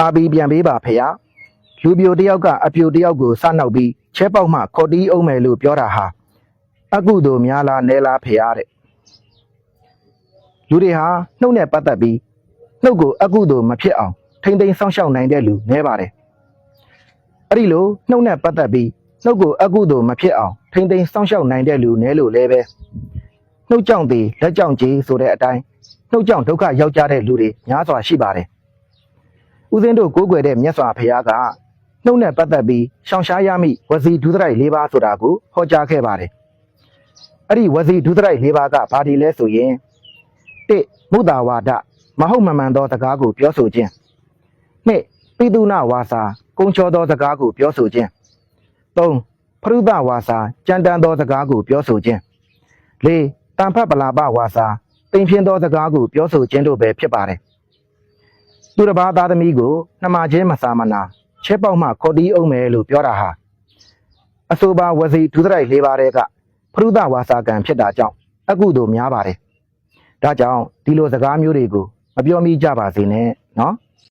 အာဘီပြန်ပေးပါဖေရလူပြိုတယောက်ကအပြိုတယောက်ကိုစနှောက်ပြီးချဲပေါက်မှခေါ်တီးအောင်မယ်လို့ပြောတာဟာအကုသို့များလားနဲလားဖေရတဲ့လူတွေဟာနှုတ်နဲ့ပတ်သက်ပြီးနှုတ်ကိုအကုသို့မဖြစ်အောင်ထိမ့်သိမ်းစောင့်ရှောက်နိုင်တဲ့လူနဲပါတယ်အဲ့ဒီလိုနှုတ်နဲ့ပတ်သက်ပြီးနှုတ်ကိုအကုသို့မဖြစ်အောင်ထိမ့်သိမ်းစောင့်ရှောက်နိုင်တဲ့လူနဲလို့လည်းပဲနှုတ်ကြောင့်သည်လက်ကြောင့်ကြီးဆိုတဲ့အတိုင်းနှုတ်ကြောင့်ဒုက္ခရောက်ကြတဲ့လူတွေများစွာရှိပါတယ် ဦးစင်းတို့ကိုးကွယ်တဲ့မြတ်စွာဘုရားကနှုတ်နဲ့ပတ်သက်ပြီးရှောင်ရှားရမိဝစီဒုသရိုက်၄ပါးဆိုတာကိုဟောကြားခဲ့ပါတယ်။အဲ့ဒီဝစီဒုသရိုက်၄ပါးကဘာဒီလဲဆိုရင်၁မုဒ္ဒဝါဒမဟုတ်မမှန်သောစကားကိုပြောဆိုခြင်း၂ပိတုနဝါစာကုံချောသောစကားကိုပြောဆိုခြင်း၃ဖရုဒဝါစာကြမ်းတမ်းသောစကားကိုပြောဆိုခြင်း၄တန်ဖတ်ပလာပဝါစာပိန်ဖြင်းသောစကားကိုပြောဆိုခြင်းတို့ပဲဖြစ်ပါတယ် သူတစ်ပါးသားသမီးကိုနှမချင်းမစာမနာချဲပေါက်မှခေါ်တီးအောင်မယ်လို့ပြောတာဟာအဆိုပါဝစီဒုသရိုက်၄ပါးတဲ့ကဖရုဒဝါစာကံဖြစ်တာကြောင့်အကုသို့များပါတယ်။ဒါကြောင့်ဒီလိုစကားမျိုးတွေကိုမပြောမိကြပါစေနဲ့နော်။